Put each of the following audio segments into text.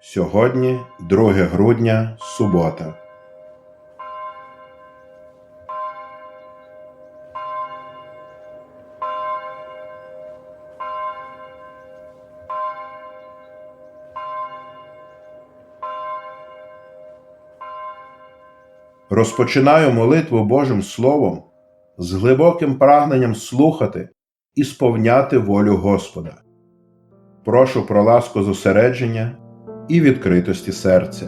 Сьогодні 2 грудня, субота. Розпочинаю молитву Божим Словом з глибоким прагненням слухати і сповняти волю Господа. Прошу про ласку зосередження і відкритості серця.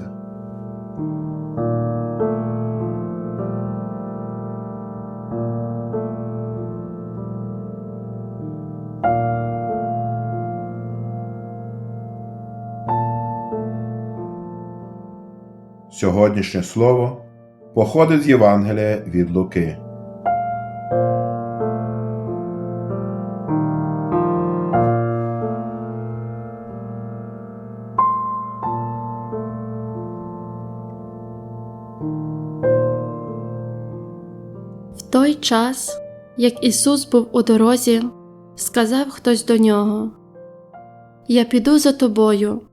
Сьогоднішнє слово походить з Євангелія від Луки. Час, як Ісус був у дорозі, сказав хтось до нього: Я піду за тобою,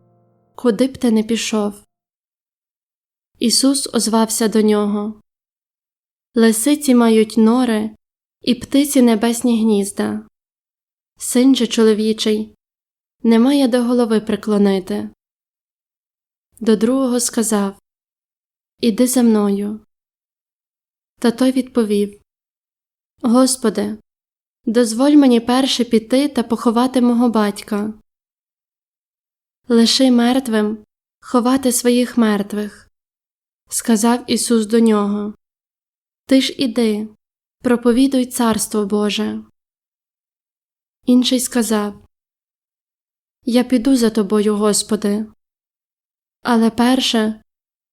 куди б ти не пішов. Ісус озвався до нього: Лисиці мають нори і птиці небесні гнізда. Син же чоловічий не має до голови приклонити. До другого сказав Іди за мною. Та той відповів Господи, дозволь мені перше піти та поховати мого батька. Лиши мертвим ховати своїх мертвих. Сказав Ісус до нього Ти ж іди, проповідуй Царство Боже. Інший сказав Я піду за тобою, Господи. Але перше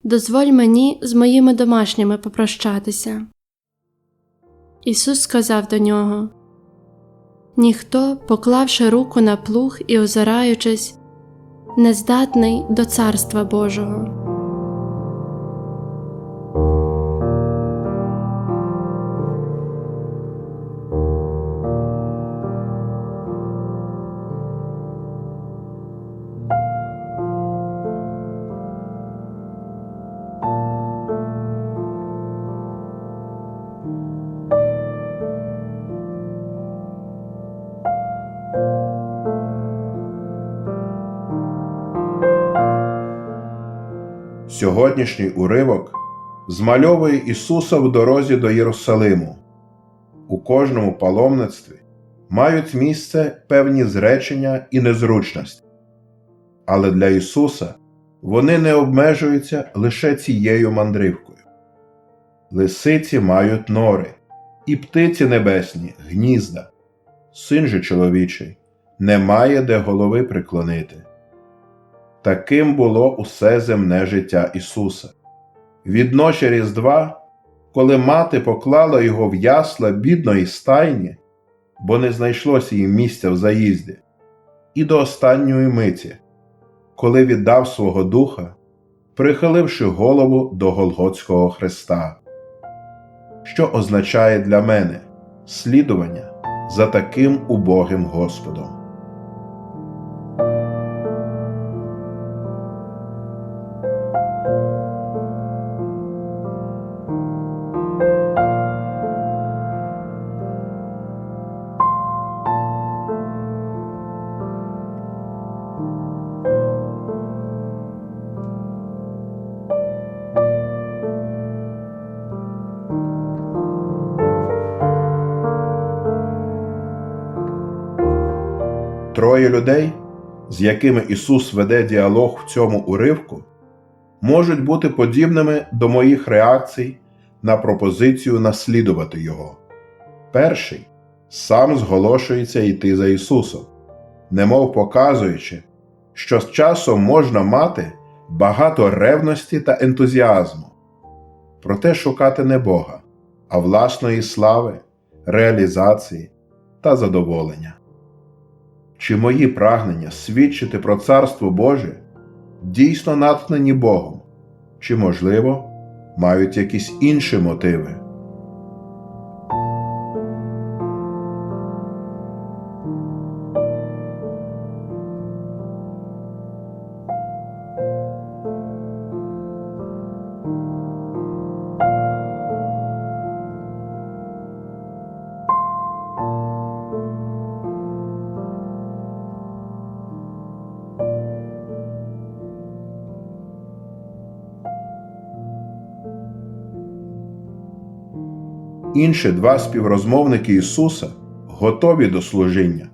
дозволь мені з моїми домашніми попрощатися. Ісус сказав до нього Ніхто, поклавши руку на плуг і озираючись, не здатний до Царства Божого. Сьогоднішній уривок змальовує Ісуса в дорозі до Єрусалиму. У кожному паломництві мають місце певні зречення і незручності. Але для Ісуса вони не обмежуються лише цією мандрівкою. Лисиці мають нори, і птиці небесні гнізда, син же чоловічий, не має де голови приклонити. Таким було усе земне життя Ісуса. Від Різдва, коли мати поклала його в ясла бідної стайні, бо не знайшлося їм місця в заїзді, і до останньої миті, коли віддав свого духа, прихиливши голову до Голготського Христа, що означає для мене слідування за таким убогим Господом. Троє людей, з якими Ісус веде діалог в цьому уривку, можуть бути подібними до моїх реакцій на пропозицію наслідувати Його. Перший сам зголошується йти за Ісусом, немов показуючи, що з часом можна мати багато ревності та ентузіазму, проте шукати не Бога, а власної слави, реалізації та задоволення. Чи мої прагнення свідчити про Царство Боже дійсно натхнені Богом, чи, можливо, мають якісь інші мотиви? Інші два співрозмовники Ісуса готові до служіння,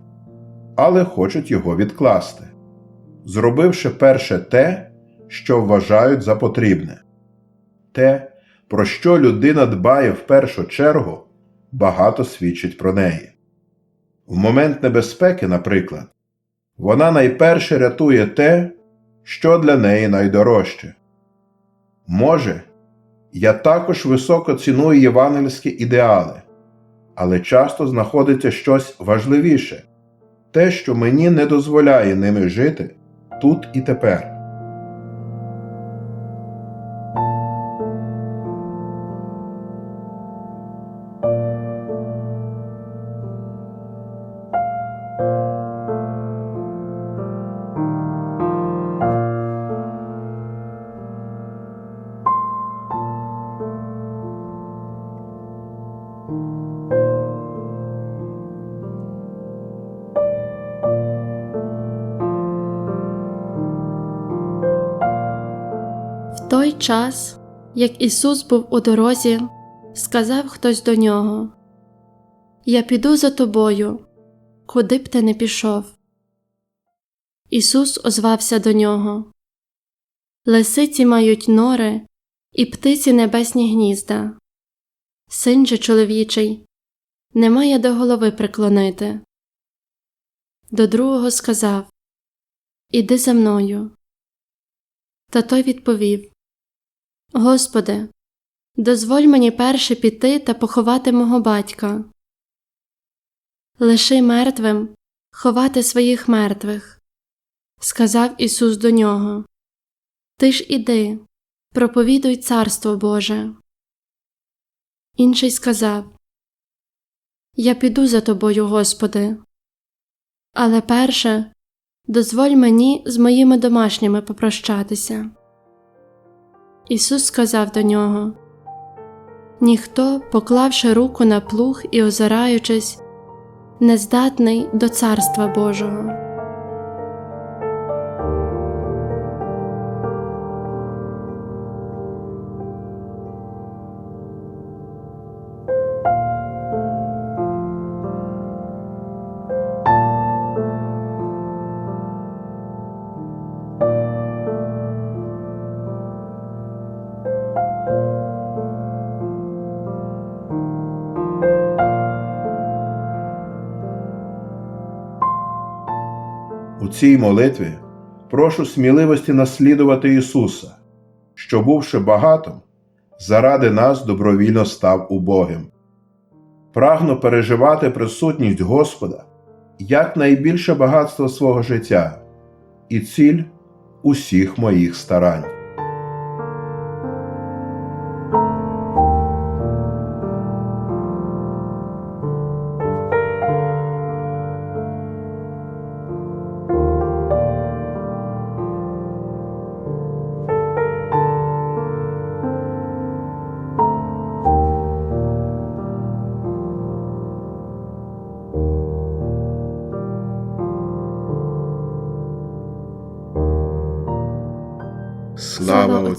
але хочуть його відкласти, зробивши перше те, що вважають за потрібне. Те, про що людина дбає в першу чергу, багато свідчить про неї. В момент небезпеки, наприклад, вона найперше рятує те, що для неї найдорожче. Може, я також високо ціную євангельські ідеали, але часто знаходиться щось важливіше те, що мені не дозволяє ними жити тут і тепер. Час, як Ісус був у дорозі, сказав хтось до нього: Я піду за тобою, куди б ти не пішов. Ісус озвався до нього: Лисиці мають нори, і птиці небесні гнізда. Син же чоловічий, немає до голови приклонити. До другого сказав Іди за мною. Та той відповів Господи, дозволь мені перше піти та поховати мого батька. Лиши мертвим ховати своїх мертвих, сказав Ісус до нього. Ти ж іди, проповідуй Царство Боже. Інший сказав Я піду за тобою, Господи. Але перше дозволь мені з моїми домашніми попрощатися. Ісус сказав до нього Ніхто, поклавши руку на плуг і озираючись, не здатний до Царства Божого. Цій молитві прошу сміливості наслідувати Ісуса, що, бувши багатим, заради нас добровільно став убогим. Прагну переживати присутність Господа як найбільше багатство свого життя і ціль усіх моїх старань.